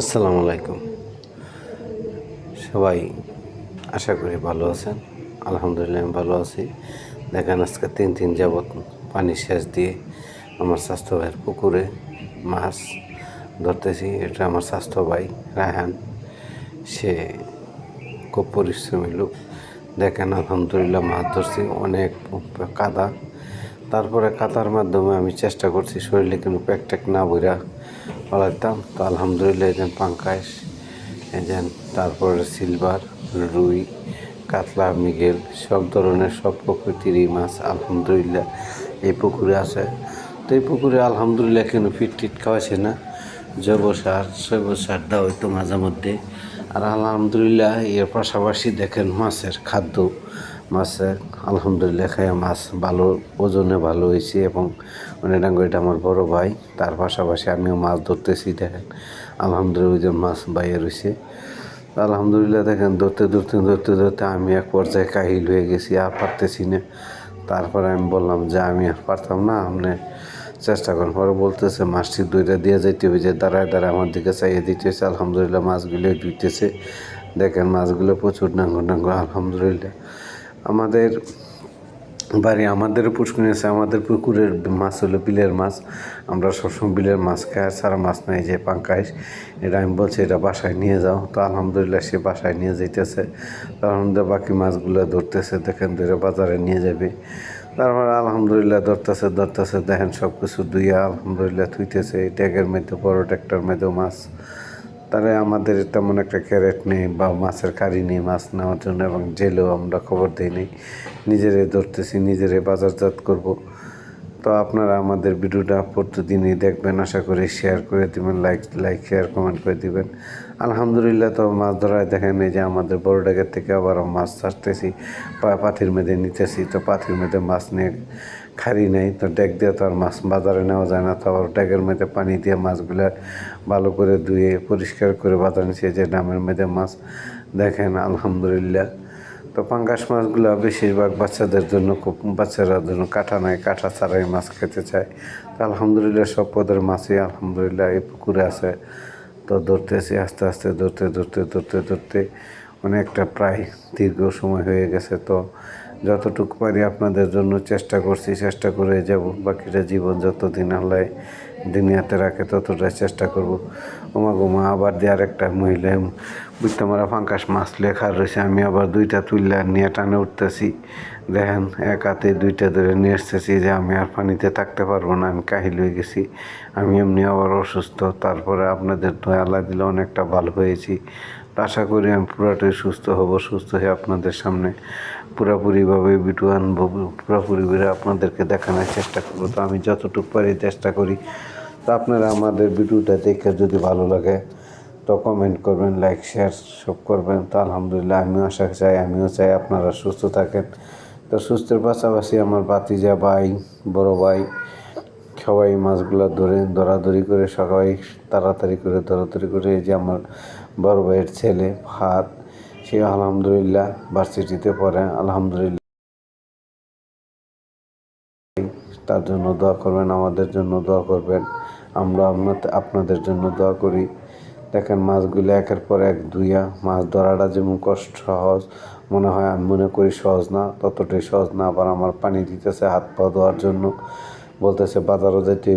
আসসালামু আলাইকুম। সবাই আশা করি ভালো আছেন। আলহামদুলিল্লাহ আমি ভালো আছি। দেখেন আজকে তিন দিন যাবৎ পানি সেচ দিয়ে আমার স্বাস্থ্য ভাইয়ের পুকুরে মাছ ধরতেছি। এটা আমার স্বাস্থ্য ভাই রায়হান। সে খুব পরিশ্রমী লোক। দেখেন আলহামদুলিল্লাহ মাছ ধরছি। অনেক কাদা। তারপরে কাদার মাধ্যমে আমি চেষ্টা করছি শরীরে কোনো প্যাক ট্যাক না বইরা পালাইতাম তো আলহামদুলিল্লাহ এজন পাঙ্কাশ এজন তারপরে সিলভার, রুই, কাতলা, মিগেল, সব ধরনের, সব প্রকৃতিরই মাছ আলহামদুলিল্লাহ এই পুকুরে আছে। তো এই পুকুরে আলহামদুলিল্লাহ কোনো ফিট টিট খাওয়াছে না। জৈব সার জৈব সার দেওয়া হইতো মাঝে মধ্যে। আর আলহামদুলিল্লাহ এর পাশাপাশি দেখেন মাছের খাদ্য মাছে, আলহামদুলিল্লাহ, খাইয়া মাছ ভালো, ওজনে ভালো হয়েছে এবং অনেক এটা আমার বড় ভাই, তার পাশাপাশি আমিও মাছ ধরতেছি, দেখেন। আলহামদুলিল্লাহ যে মাছ বাইরে রয়েছে। আলহামদুলিল্লাহ, দেখেন, ধরতে ধরতে ধরতে ধরতে আমি এক পর্যায়ে কাহিল হয়ে গেছি, আর পারতেছি না। তারপরে আমি বললাম যে, আমি আর পারতাম না, আপনি চেষ্টা করেন। পরে বলতেছে, মাছটি দুইটা দিয়ে যাইতে যে দাঁড়ায় দাঁড়ায় আমার দিকে চাইয়ে দিতেছে। আলহামদুলিল্লাহ, মাছগুলো ধুইতেছে। দেখেন, মাছগুলো প্রচুর ডাঙ্গর ডাঙ্গর আলহামদুলিল্লাহ। আমাদের বাড়ি আমাদের পুষ্করিণী আছে, আমাদের পুকুরের মাছ হলো বিলের মাছ। আমরা সবসময় বিলের মাছ খাই, আর সারা মাছ নাই যে পাঙ্কাইশ এটা আমি বলছি, এটা বাসায় নিয়ে যাও। তো আলহামদুলিল্লাহ সে বাসায় নিয়ে যাইতেছে। আলহামদুলিল্লাহ বাকি মাছগুলো ধরতেছে, দেখেন ধরে বাজারে নিয়ে যাবে। তারপরে আলহামদুলিল্লাহ ধরতেছে ধরতেছে, দেখেন সব কিছু দুইয়া আলহামদুলিল্লাহ থুইতেছে। ট্যাগের মধ্যে, বড় ট্যাক্টর মধ্যেও মাছ। তাহলে আমাদের তেমন একটা ক্যারেট নেই বা মাছের কারি নেই, মাছ নেওয়ার জন্য এবং জেলেও আমরা খবর দিই নেই। নিজেরে ধরতেছি, নিজেরে বাজারজাত করব। তো আপনারা আমাদের ভিডিওটা প্রতিদিনই দেখবেন। আশা করি শেয়ার করে দিবেন লাইক লাইক শেয়ার কমেন্ট করে দিবেন। আলহামদুলিল্লাহ তো মাছ ধরায় দেখেন, এই যে আমাদের বড় ডেকের থেকে আবার মাছ ছাড়তেছি পাথির মেঁধে নিতেছি। তো পাথির মেঁধে মাছ নিয়ে খারি নেই, তো ডেক দিয়ে তো আর মাছ বাজারে নেওয়া যায় না। তো আবার ডেকের মেয়েতে পানি দিয়ে মাছগুলো ভালো করে ধুয়ে, পরিষ্কার করে বাজার নিচ্ছে যে ডামের মেয়েতে মাছ, দেখেন আলহামদুলিল্লাহ। তো পাঙ্গাস মাছগুলো বেশিরভাগ বাচ্চাদের জন্য খুব, বাচ্চারা জন্য কাটা নেয়, কাটা ছাড়াই মাছ খেতে চায়। তো আলহামদুলিল্লাহ সব পদের মাছই আলহামদুলিল্লাহ এই পুকুরে আছে। তো ধরতেছি, আস্তে আস্তে ধরতে ধরতে ধরতে ধরতে অনেকটা প্রায় দীর্ঘ সময় হয়ে গেছে। তো যতটুকু পারি আপনাদের জন্য চেষ্টা করছি, চেষ্টা করে যাব। বাকিটা জীবন যতদিন আল্লাহ দুনিয়াতে রাখে ততটাই চেষ্টা করব। ওমা গোমা আবার দিয়ে আরেকটা মহিলা বুঝতে মারা ফাঙ্কাস মাছ লেখা রয়েছে, আমি আবার দুইটা তুললে নিয়ে টানে উঠতেছি। দেখেন, এক হাতে দুইটা ধরে নিয়ে এসতেছি যে আমি আর পানিতে থাকতে পারব না, আমি কাহিল হয়ে গেছি। আমি এমনি আবার অসুস্থ, তারপরে আপনাদের দয়া আল্লাহ দিলে অনেকটা ভালো হয়েছি। আশা করি আমি পুরাটাই সুস্থ হব, সুস্থ হয়ে আপনাদের সামনে পুরোপুরিভাবে ভিডিও আনব পুরোপুরিভাবে আপনাদেরকে দেখানোর চেষ্টা করব। তো আমি যতটুকু পারি চেষ্টা করি। তো আপনারা আমাদের ভিডিওটা দেখে যদি ভালো লাগে তো কমেন্ট করবেন লাইক শেয়ার সব করবেন। তো আলহামদুলিল্লাহ আমিও আশা চাই, আমিও চাই আপনারা সুস্থ থাকেন। তো সুস্থের পাশাপাশি আমার বাতিজা ভাই, বড় ভাই, সবাই মাছগুলো ধরে, ধরাধরি করে, সবাই তাড়াতাড়ি করে, ধরাধরি করে এই যে আমার বড় ভাইয়ের ছেলে হাত সে আলহামদুলিল্লাহ ভার্সিটিতে পড়ে, আলহামদুলিল্লাহ। তার জন্য দোয়া করবেন, আমাদের জন্য দোয়া করবেন। আমরা আপনাদের জন্য দোয়া করি। দেখেন মাছগুলো একের পর এক ধুইয়া, মাছ ধরাটা যেমন কষ্ট, সহজ, মনে হয় আমি মনে করি সহজ না, ততটাই সহজ না। আবার আমার পানি দিতেছে, হাত পা ধোয়ার জন্য। বলতেছে, বাজারও যেতে